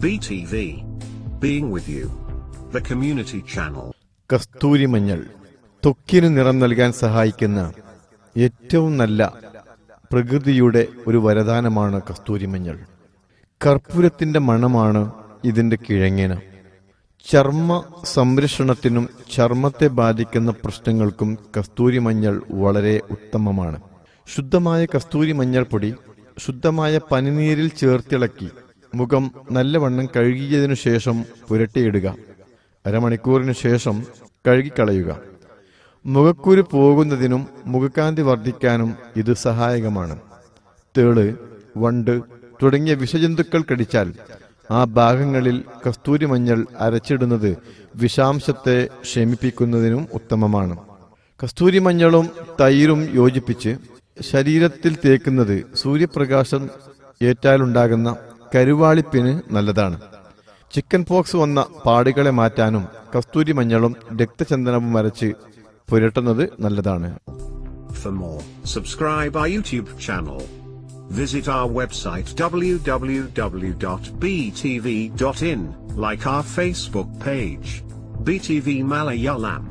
BTV. Being with you. The community channel. കസ്തൂരി മഞ്ഞൾ ത്വക്കിന് നിറം നൽകാൻ സഹായിക്കുന്ന ഏറ്റവും നല്ല പ്രകൃതിയുടെ ഒരു വരദാനമാണ് കസ്തൂരി മഞ്ഞൾ കർപ്പൂരത്തിന്റെ മണമാണ് ഇതിന്റെ കിഴങ്ങിന് ചർമ്മ സംരക്ഷണത്തിനും ചർമ്മത്തെ ബാധിക്കുന്ന പ്രശ്നങ്ങൾക്കും കസ്തൂരി മഞ്ഞൾ വളരെ ഉത്തമമാണ് ശുദ്ധമായ കസ്തൂരി മഞ്ഞൾപ്പൊടി ശുദ്ധമായ പനിനീരിൽ ചേർത്തിളക്കി മുഖം നല്ലവണ്ണം കഴുകിയതിനു ശേഷം പുരട്ടിയിടുക. അരമണിക്കൂറിന് ശേഷം കഴുകിക്കളയുക. മുഖക്കുരു പോകുന്നതിനും മുഖക്കാന്തി വർദ്ധിക്കാനും ഇത് സഹായകമാണ്. തേൾ വണ്ട് തുടങ്ങിയ വിഷജന്തുക്കൾ കടിച്ചാൽ ആ ഭാഗങ്ങളിൽ കസ്തൂരി മഞ്ഞൾ അരച്ചിടുന്നത് വിഷാംശത്തെ ശമിപ്പിക്കുന്നതിനും ഉത്തമമാണ്. കസ്തൂരി മഞ്ഞളും തൈരും യോജിപ്പിച്ച് ശരീരത്തിൽ തേക്കുന്നത് സൂര്യപ്രകാശം ഏറ്റാലുണ്ടാകുന്ന കരുവാളിപ്പിന് നല്ലതാണ് ചിക്കൻ പോക്സ് വന്ന പാടുകളെ മാറ്റാനും കസ്തൂരി മഞ്ഞളും രക്തചന്ദനവും അരച്ച് പുരട്ടുന്നത് നല്ലതാണ് For more, subscribe our YouTube channel. Visit our website www.btv.in, like our Facebook page. BTV Malayalam.